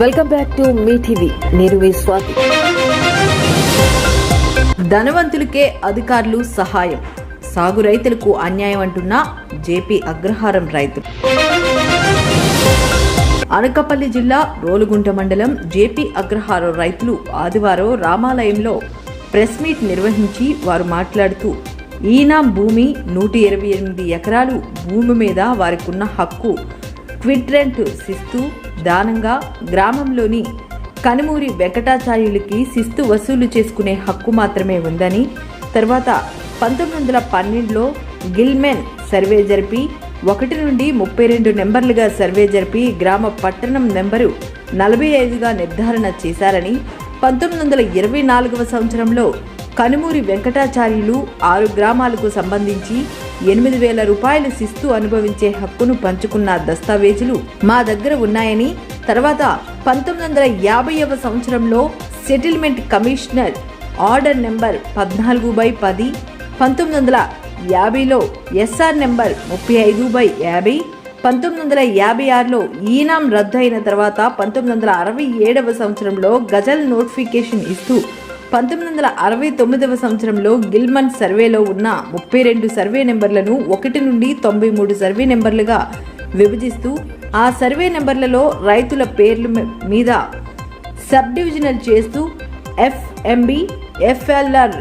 Welcome back to me TV. నేను మీ స్వాతి. ధనవంతులకే అధికారులు సహాయం. సాగు రైతులకు అన్యాయం అంటున్న జేపీ అగ్రహారం రైతులు. అనకాపల్లి జిల్లా రోలుగుంట మండలం జేపీ అగ్రహారం రైతులు ఆదివారం రామాలయంలో ప్రెస్ మీట్ నిర్వహించి వారు మాట్లాడుతూ ఈనాం భూమి నూట ఇరవై ఎనిమిది ఎకరాలు భూమి మీద వారికున్న హక్కు క్విట్రెంట్ శిస్తూ దానంగా గ్రామంలోని కనుమూరి వెంకటాచార్యులకి శిస్తు వసూలు చేసుకునే హక్కు మాత్రమే ఉందని తర్వాత పంతొమ్మిది వందల పన్నెండులో గిల్మెన్ సర్వే జరిపి ఒకటి నుండి ముప్పై రెండు నెంబర్లుగా సర్వే జరిపి గ్రామ పట్టణం నెంబరు నలభై ఐదుగా నిర్ధారణ చేశారని పంతొమ్మిది వందల ఇరవై నాలుగవ సంవత్సరంలో కనుమూరి వెంకటాచార్యులు ఆరు గ్రామాలకు సంబంధించి ఎనిమిది వేల రూపాయలు శిస్తు అనుభవించే హక్కును పంచుకున్న దస్తావేజులు మా దగ్గర ఉన్నాయని తర్వాత పంతొమ్మిది వందల యాభైవ సంవత్సరంలో సెటిల్మెంట్ కమిషనర్ ఆర్డర్ నెంబర్ పద్నాలుగు బై పది పంతొమ్మిది వందల యాభైలో ఎస్ఆర్ నెంబర్ ముప్పై ఐదు బై యాభై పంతొమ్మిది వందల యాభై ఆరులో ఈనాం రద్దు అయిన తర్వాత పంతొమ్మిది వందల అరవై ఏడవ సంవత్సరంలో గజల్ నోటిఫికేషన్ ఇస్తూ పంతొమ్మిది వందల అరవై తొమ్మిదవ సంవత్సరంలో గిల్మన్ సర్వేలో ఉన్న ముప్పై రెండు సర్వే నెంబర్లను ఒకటి నుండి తొంభై మూడు సర్వే నెంబర్లుగా విభజిస్తూ ఆ సర్వే నెంబర్లలో రైతుల పేర్ల మీద సబ్ డివిజనల్ చేస్తూ ఎఫ్ఎంబి ఎఫ్ఎల్ఆర్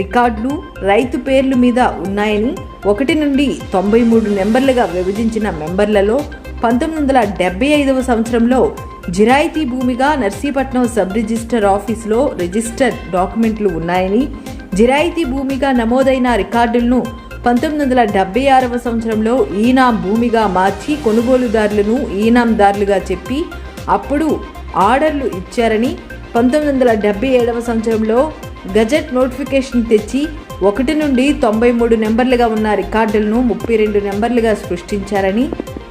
రికార్డులు రైతు పేర్లు మీద ఉన్నాయని ఒకటి నుండి తొంభై మూడు నెంబర్లుగా విభజించిన మెంబర్లలో పంతొమ్మిది వందల డెబ్బై ఐదవ సంవత్సరంలో జిరాయితీ భూమిగా నర్సీపట్నం సబ్ రిజిస్టర్ ఆఫీసులో రిజిస్టర్ డాక్యుమెంట్లు ఉన్నాయని జిరాయితీ భూమిగా నమోదైన రికార్డులను పంతొమ్మిది వందల డెబ్బై ఆరవ సంవత్సరంలో ఈనాం భూమిగా మార్చి కొనుగోలుదారులను ఈనాందారులుగా చెప్పి అప్పుడు ఆర్డర్లు ఇచ్చారని పంతొమ్మిది వందల డెబ్బై ఏడవ సంవత్సరంలో గజెట్ నోటిఫికేషన్ తెచ్చి ఒకటి నుండి తొంభై మూడు నెంబర్లుగా ఉన్న రికార్డులను ముప్పై రెండు నెంబర్లుగా సృష్టించారని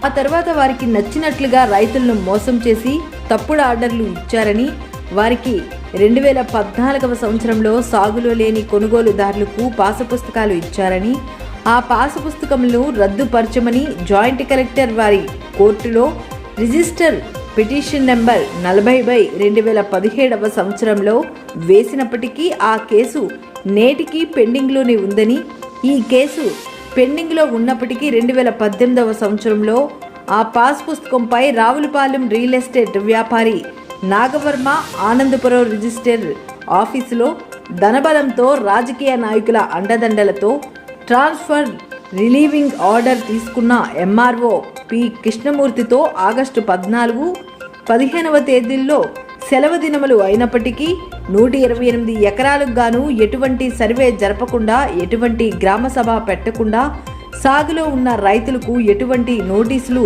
ఆ తర్వాత వారికి నచ్చినట్లుగా రైతులను మోసం చేసి తప్పుడు ఆర్డర్లు ఇచ్చారని వారికి రెండు వేల పద్నాలుగవ సంవత్సరంలో సాగులో లేని కొనుగోలుదారులకు పాసపుస్తకాలు ఇచ్చారని ఆ పాసపుస్తకములను రద్దుపరచమని జాయింట్ కలెక్టర్ వారి కోర్టులో రిజిస్టర్ పిటిషన్ నెంబర్ నలభై బై రెండు వేల పదిహేడవ సంవత్సరంలో వేసినప్పటికీ ఆ కేసు నేటికి పెండింగ్లోనే ఉందని ఈ కేసు పెండింగ్లో ఉన్నప్పటికీ రెండు వేల పద్దెనిమిదవ సంవత్సరంలో ఆ పాస్ పుస్తకంపై రావులపాలెం రియల్ ఎస్టేట్ వ్యాపారి నాగవర్మ ఆనందపురం రిజిస్టర్ ఆఫీసులో ధనబలంతో రాజకీయ నాయకుల అండదండలతో ట్రాన్స్ఫర్ రిలీవింగ్ ఆర్డర్ తీసుకున్న ఎంఆర్ఓ పి కృష్ణమూర్తితో ఆగస్టు పద్నాలుగు పదిహేనవ తేదీల్లో సెలవు దినములు అయినప్పటికీ నూట ఇరవై ఎనిమిది ఎకరాలకు గాను ఎటువంటి సర్వే జరపకుండా ఎటువంటి గ్రామ సభ పెట్టకుండా సాగులో ఉన్న రైతులకు ఎటువంటి నోటీసులు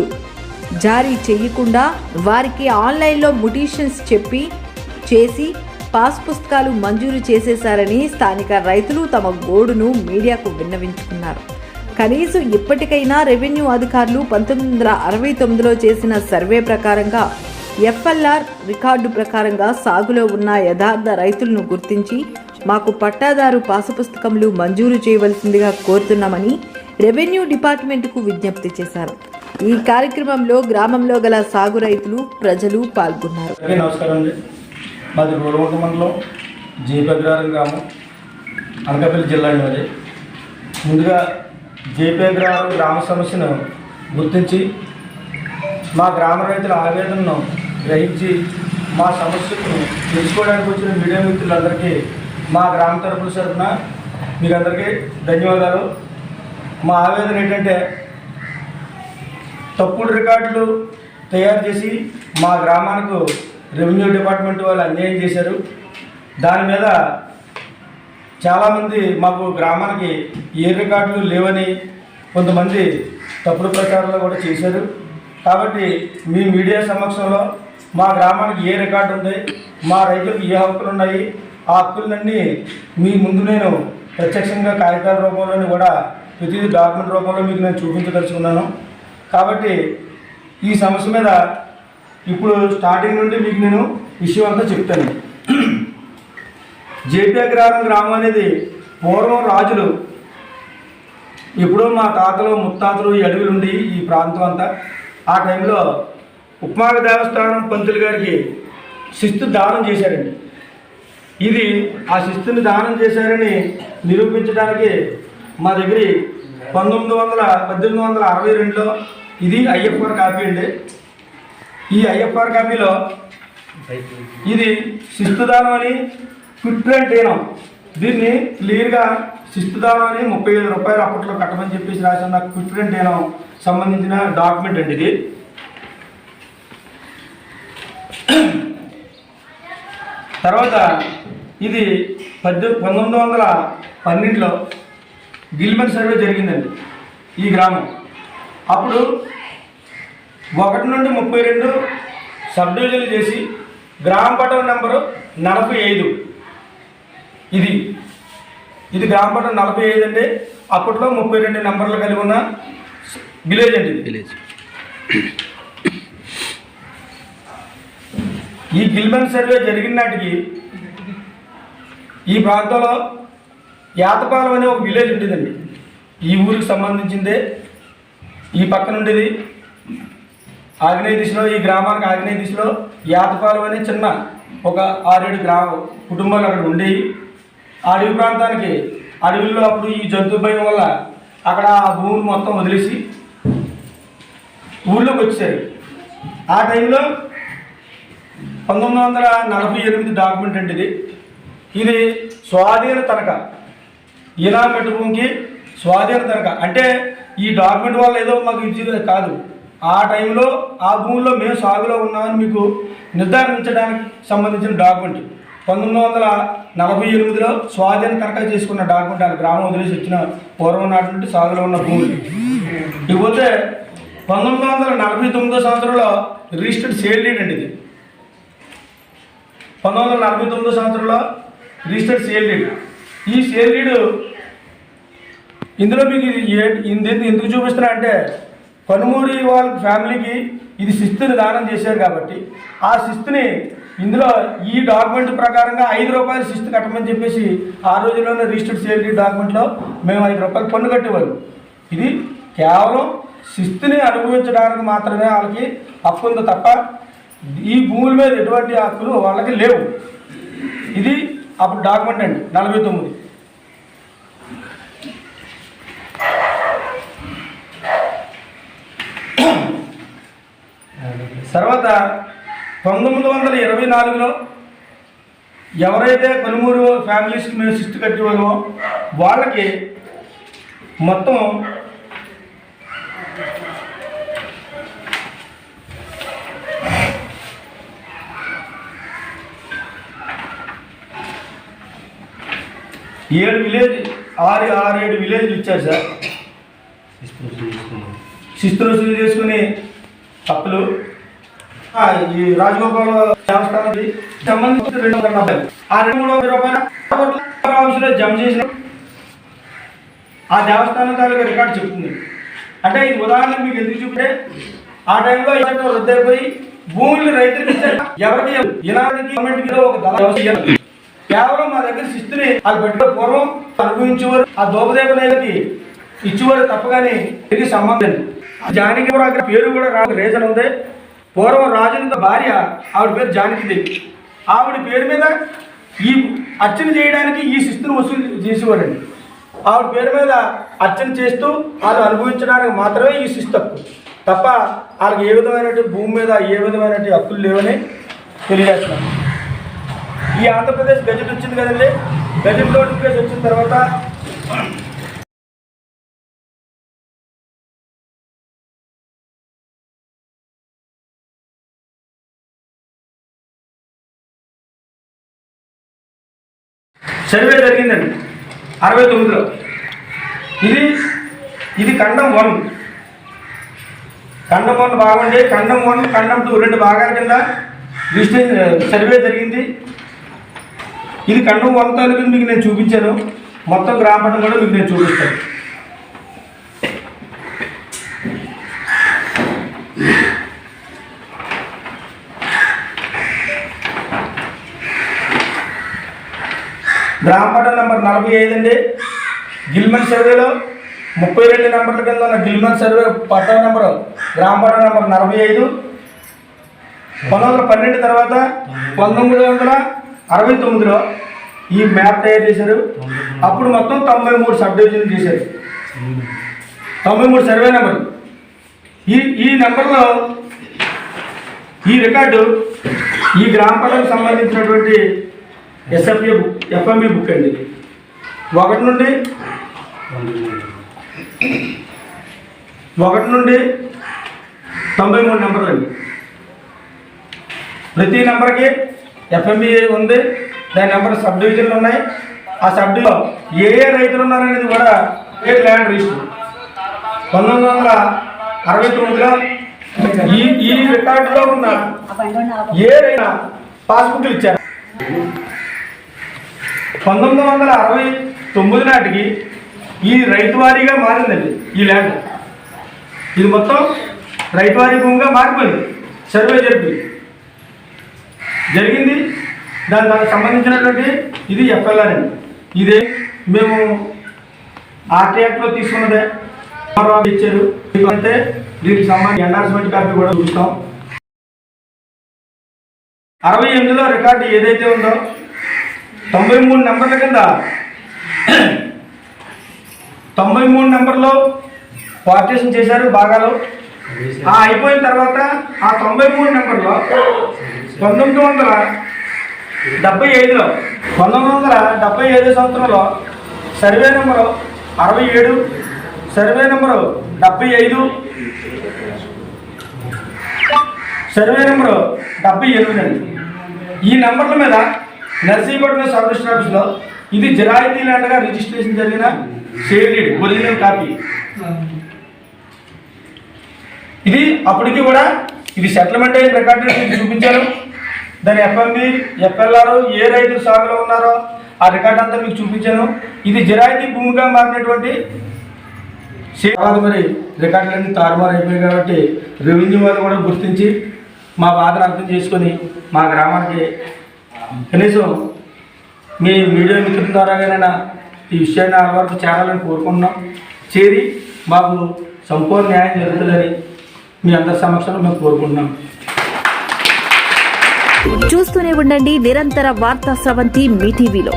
జారీ చేయకుండా వారికి ఆన్లైన్లో ముటీషన్స్ చెప్పి చేసి పాస్ పుస్తకాలు మంజూరు చేసేశారని స్థానిక రైతులు తమ గోడును మీడియాకు విన్నవించుకున్నారు. కనీసం ఇప్పటికైనా రెవెన్యూ అధికారులు పంతొమ్మిది వందల అరవై తొమ్మిదిలో చేసిన సర్వే ప్రకారంగా ఎఫ్ఎల్ఆర్ రికార్డు ప్రకారంగా సాగులో ఉన్న యథార్థ రైతులను గుర్తించి మాకు పట్టాదారు పాసపుస్తకములు మంజూరు చేయవలసిందిగా కోరుతున్నామని రెవెన్యూ డిపార్ట్మెంట్కు విజ్ఞప్తి చేశారు. ఈ కార్యక్రమంలో గ్రామంలో గల సాగు రైతులు ప్రజలు పాల్గొన్నారు. నమస్కారం అండి. మాది రోడ్డు మండలం జేపగ్రహారం గ్రామం అనకాపల్లి జిల్లా అండి ముందుగా జేపగ్రహారం గ్రామ సమస్యను గుర్తించి మా గ్రామ రైతుల ఆవేదనను గ్రహించి మా సమస్యను తెలుసుకోవడానికి వచ్చిన మీడియా మిత్రులందరికీ మా గ్రామ తరపుల తరపున మీకు అందరికీ ధన్యవాదాలు. మా ఆవేదన ఏంటంటే తప్పుడు రికార్డులు తయారు చేసి మా గ్రామానికి రెవెన్యూ డిపార్ట్మెంట్ వాళ్ళు అన్యాయం చేశారు. దాని మీద చాలామంది మాకు గ్రామానికి ఏ రికార్డులు లేవని కొంతమంది తప్పుడు ప్రచారాలు కూడా చేశారు. కాబట్టి మీ మీడియా సమక్షంలో మా గ్రామానికి ఏ రికార్డు ఉంది మా రైతులకు ఏ హక్కులు ఉన్నాయి ఆ హక్కులన్నీ మీ ముందు నేను ప్రత్యక్షంగా కాగితాల రూపంలోని కూడా ప్రతి డాక్యుమెంట్ రూపంలో మీకు నేను చూపించదలుచుకున్నాను. కాబట్టి ఈ సమస్య మీద ఇప్పుడు స్టార్టింగ్ నుండి మీకు నేను విషయం అంతా చెప్తాను. జేపీ అగ్రహారం గ్రామం అనేది పూర్వం రాజులు ఎప్పుడో మా తాతలు ముత్తాతలు ఈ అడవులు ఉండి ఈ ప్రాంతం అంతా ఆ టైంలో ఉప్మాక దేవస్థానం పంతులు గారికి శిస్తు దానం చేశారండి. ఇది ఆ శిస్తుని దానం చేశారని నిరూపించడానికి మా దగ్గర పంతొమ్మిది వందల పద్దెనిమిది వందల అరవై రెండులో ఇది ఐఎఫ్ఆర్ కాపీ అండి. ఈ ఐఎఫ్ఆర్ కాపీలో ఇది శిస్తుదానం అని ఏనం. దీన్ని క్లియర్గా శిస్తుదానం అని ముప్పై ఐదు రూపాయలు అప్పట్లో కట్టమని చెప్పేసి రాసిన ఏనం. సంబంధించిన డాక్యుమెంట్ అండి ఇది. తర్వాత ఇది పద్దె పంతొమ్మిది వందల పన్నెండులో గిల్మెన్ సర్వే జరిగిందండి ఈ గ్రామం. అప్పుడు ఒకటి నుండి ముప్పై రెండు సబ్ డివిజన్లు చేసి గ్రామ పటం నెంబరు నలభై ఐదు. ఇది. ఇది గ్రామ పటం నలభై ఐదు అండి అప్పట్లో ముప్పై రెండు నెంబర్లు కలిగి ఉన్న విలేజ్ అండి విలేజ్. ఈ గిల్మెన్ సర్వే జరిగిన నాటికి ఈ ప్రాంతంలో యాతపాలెం అనే ఒక విలేజ్ ఉంటుందండి ఈ ఊరికి సంబంధించిందే. ఈ పక్కన ఉండేది ఆగ్నేయ దిశలో ఈ గ్రామానికి ఆగ్నేయ దిశలో యాతపాలెం అనే చిన్న ఒక ఆరేడు గ్రామ కుటుంబాలు అక్కడ ఉండేవి. ఆ అడవి ప్రాంతానికి అడవుల్లో అప్పుడు ఈ జంతు భయం వల్ల అక్కడ ఆ భూములు మొత్తం వదిలేసి ఊళ్ళోకి వచ్చారు. ఆ టైంలో పంతొమ్మిది వందల నలభై ఎనిమిది డాక్యుమెంట్ అండి ఇది. ఇది స్వాధీన తనఖా. ఈనామెట్టు భూమికి స్వాధీన తనఖా. అంటే ఈ డాక్యుమెంట్ వల్ల ఏదో మాకు ఇచ్చేది కాదు. ఆ టైంలో ఆ భూమిలో మేము సాగులో ఉన్నామని మీకు నిర్ధారించడానికి సంబంధించిన డాక్యుమెంట్. పంతొమ్మిది వందల నలభై ఎనిమిదిలో స్వాధీన తనఖా చేసుకున్న డాక్యుమెంట్ ఆ గ్రామం వదిలేసి వచ్చిన పూర్వం నాటి నుండి సాగులో ఉన్న భూమి. ఇకపోతే పంతొమ్మిది వందల నలభై తొమ్మిదో సంవత్సరంలో రిజిస్టర్డ్ సేల్ డీడ్ అండి ఇది? పంతొమ్మిది వందల నలభై తొమ్మిదో సంవత్సరంలో రిజిస్టర్డ్ సేల్ డీడ్ ఈ సేల్ డీడ్ ఇందులో మీకు ఇది ఏ- ఎందుకు చూపిస్తున్నా అంటే కనుమూరి వాళ్ళ ఫ్యామిలీకి ఇది శిస్తుని దానం చేశారు కాబట్టి ఆ శిస్తుని ఇందులో ఈ డాక్యుమెంట్ ప్రకారంగా ఐదు రూపాయలు శిస్తు కట్టమని చెప్పేసి ఆ రోజుల్లోనే రిజిస్టర్డ్ సేల్ డీడ్ డాక్యుమెంట్లో మేము ఐదు రూపాయలు పన్ను కట్టేవాళ్ళు. ఇది కేవలం శిస్తుని అనుభవించడానికి మాత్రమే వాళ్ళకి హక్కు ఉంది తప్ప ఈ భూముల మీద ఎటువంటి హక్కులు వాళ్ళకి లేవు. ఇది అప్పుడు డాక్యుమెంట్ అండి నలభై తొమ్మిది. తర్వాత పంతొమ్మిది వందల ఇరవై నాలుగులో ఎవరైతే కొనుమూరు ఫ్యామిలీస్కి మేము సిస్ట్ కట్టేవాళ్ళమో వాళ్ళకి మొత్తం ఏడు విలేజ్ ఆరు ఆరు ఏడు విలేజ్లు ఇచ్చారు సార్. శిస్తు వసూలు చేసుకుని తప్పులు ఆ, ఈ రాజగోపాల దేవస్థానానికి సంబంధించి రెండు వందల డెబ్బై. ఆ రెండు మూడు వందల రూపాయల ఆఫీసులో జమ చేసిన ఆ దేవస్థానం తాలూకా రికార్డు చెప్తుంది. అంటే ఇది ఉదాహరణ మీకు ఎందుకు చూపితే ఆ టైంలో ఎవరికో రద్దయిపోయి భూములు రైతులు ఎవరికి ఇలాంటి గవర్నమెంట్ ఒక కేవలం మా దగ్గర శిస్తుని అది పెట్టిన పూర్వం అనుభవించేవారు ఆ దోపదేవతలకి ఇచ్చేవారు తప్పగానే తిరిగి సంబంధం జానకి కూడా అక్కడ పేరు కూడా రాక రీజన్ ఉంది. పూర్వం రాజుని భార్య ఆవిడ పేరు జానకిది. ఆవిడ పేరు మీద ఈ అర్చన చేయడానికి ఈ శిస్తుని వసూలు చేసేవారండి. ఆవిడ పేరు మీద అర్చన చేస్తూ వాళ్ళు అనుభవించడానికి మాత్రమే ఈ శిస్తు హక్కు తప్ప వాళ్ళకి ఏ విధమైనటువంటి భూమి మీద ఏ విధమైనటువంటి హక్కులు లేవని తెలియజేస్తున్నాను. ఈ ఆంధ్రప్రదేశ్ గజెట్ వచ్చింది కదండి. గజెట్ నోటిఫికేషన్ వచ్చిన తర్వాత సర్వే జరిగిందండి. అరవై తొమ్మిదిలో. ఇది ఇది ఖండం వన్. ఖండం వన్ బాగుండి ఖండం వన్ ఖండం టూ రెండు భాగాల కింద రిజిస్ట్రేషన్ సర్వే జరిగింది. ఇది ఖండం వన్ తాలూకు మీకు నేను చూపించాను. మొత్తం గ్రామపటం కూడా మీకు నేను చూపిస్తాను గ్రామపటం నెంబర్ నలభై ఐదు అండి గిల్మన్ సర్వేలో ముప్పై రెండు నెంబర్ల కింద ఉన్న గిల్మన్ సర్వే పట్టా నెంబరు గ్రామపటం నెంబర్ నలభై ఐదు. పంతొమ్మిది పన్నెండు తర్వాత పంతొమ్మిది వందల అరవై తొమ్మిదిలో ఈ మ్యాప్ తయారు చేశారు. అప్పుడు మొత్తం తొంభై మూడు సబ్ డివిజన్లు చేశారు. తొంభై మూడు సర్వే నెంబర్ ఈ ఈ నెంబర్లో ఈ రికార్డు ఈ గ్రామ పట్టణకు సంబంధించినటువంటి ఎస్ఎఫ్ఏ బుక్ ఎఫ్ఎంబి బుక్ అండి ఒకటి నుండి ఒకటి నుండి తొంభై మూడు నెంబర్లు అండి ప్రతి నెంబర్కి ఎఫ్ఎంబిఏ ఉంది దాని నెంబర్ సబ్ డివిజన్లు ఉన్నాయి. ఆ సబ్ డివిజన్ ఏ ఏ రైతులు ఉన్నారనేది కూడా ఏ ల్యాండ్ రిజిస్టర్. పంతొమ్మిది వందల అరవై తొమ్మిదిలో ఈ ఈ రికార్డులో ఉన్న ఏ రైనా పాస్బుక్లు ఇచ్చారు? పంతొమ్మిది వందల అరవై తొమ్మిది నాటికి ఈ రైతు వారీగా మారిందండి ఈ ల్యాండ్ ఇది మొత్తం రైతు వారీ భూమిగా మారిపోయింది. సర్వే జరిపి జరిగింది. దాని దానికి సంబంధించినటువంటి ఇది ఎఫ్ఎల్ఆర్ అండి. ఇదే మేము ఆర్టీ యాక్ట్లో తీసుకున్నదే. ఇచ్చారు. అంటే దీనికి సంబంధించి ఎండార్స్మెంట్ కాపీ కూడా చూస్తాం. అరవై ఎనిమిదిలో రికార్డు ఏదైతే ఉందో తొంభై మూడు నెంబర్ల కింద తొంభై మూడు నెంబర్లో పార్టీషన్ చేశారు భాగాలు ఆ అయిపోయిన తర్వాత ఆ తొంభై మూడు నెంబర్లో పంతొమ్మిది వందల డెబ్బై ఐదులో పంతొమ్మిది వందల డెబ్బై ఐదు సంవత్సరంలో సర్వే నెంబరు అరవై ఏడు సర్వే నెంబరు డెబ్బై ఐదు సర్వే నెంబరు డెబ్బై ఎనిమిది. ఈ నెంబర్ల మీద నర్సీపట్నం సబ్ ఆఫీస్లో ఇది జరాయితీ ల్యాండ్గా రిజిస్ట్రేషన్ జరిగిన షేడెడ్ ఒరిజినల్ కాపీ. ఇది అప్పటికి కూడా ఇది సెటిల్మెంట్ అయిన రికార్డు మీకు చూపించారు దాని ఎఫ్ఎంబి ఎఫ్ఎల్ఆర్ ఏ రైతు సాగులో ఉన్నారో ఆ రికార్డ్ అంతా మీకు చూపించాను. ఇది జిరాయితీ భూమిగా మారినటువంటి తర్వాత మరి రికార్డులన్నీ తారుమారు అయిపోయాయి కాబట్టి రెవెన్యూ వాళ్ళు కూడా గుర్తించి మా బాధను అర్థం చేసుకొని మా గ్రామానికి కనీసం మీ వీడియో మిత్రుల ద్వారాగానైనా ఈ విషయాన్ని ఆ వరకు చేరాలని కోరుకుంటున్నాం. చేరి మాకు సంపూర్ణ న్యాయం జరుగుతుందని మీ అందరి సమక్షంలో మేము కోరుకుంటున్నాం. చూస్తూనే ఉండండి నిరంతర వార్తా స్రవంతి మీ టీవీలో.